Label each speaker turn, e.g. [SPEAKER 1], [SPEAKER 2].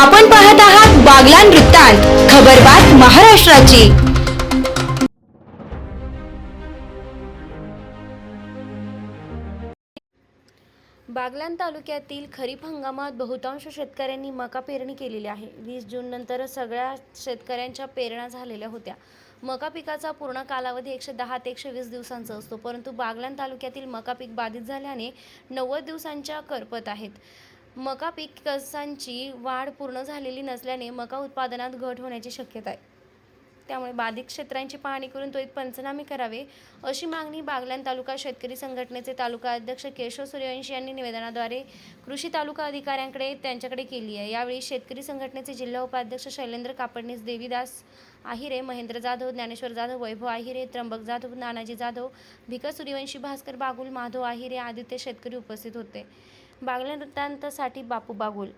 [SPEAKER 1] आपण पाहत आहात बागलान वृत्तांत खबरबात महाराष्ट्राची.
[SPEAKER 2] बागलाण तालुक्यातील खरीप हंगामात बहुतांश शेतकऱ्यांनी मका पेरणी केलेली आहे. वीस जून नंतर सगळ्या शेतकऱ्यांच्या पेरण्या झालेल्या होत्या. मका पिकाचा पूर्ण कालावधी एकशे दहा ते एकशे वीस दिवसांचा असतो परंतु बागलाण तालुक्यातील मका पीक बाधित झाल्याने नव्वद दिवसांच्या करपत आहेत. मका पीक कसांची वाढ पूर्ण झालेली नसल्याने मका उत्पादनात घट होण्याची शक्यता आहे. त्यामुळे बाधित क्षेत्रांची पाहणी करून त्वरित पंचनामे करावे. अशी मागणी बागलाण तालुका शेतकरी संघटनेचे तालुका अध्यक्ष केशव सूर्यवंशी यांनी निवेदनाद्वारे कृषी तालुका अधिकाऱ्यांकडे त्यांच्याकडे केली आहे. यावेळी शेतकरी संघटनेचे जिल्हा उपाध्यक्ष शैलेंद्र कापडणीस देवीदास आहिरे महेंद्र जाधव ज्ञानेश्वर जाधव वैभव आहिरे त्र्यंबक जाधव नानाजी जाधव भिका सूर्यवंशी भास्कर बागुल माधव आहिरे आदित्य शेतकरी उपस्थित होते. बागलाण वृत्तांतासाठी बापू बागुल.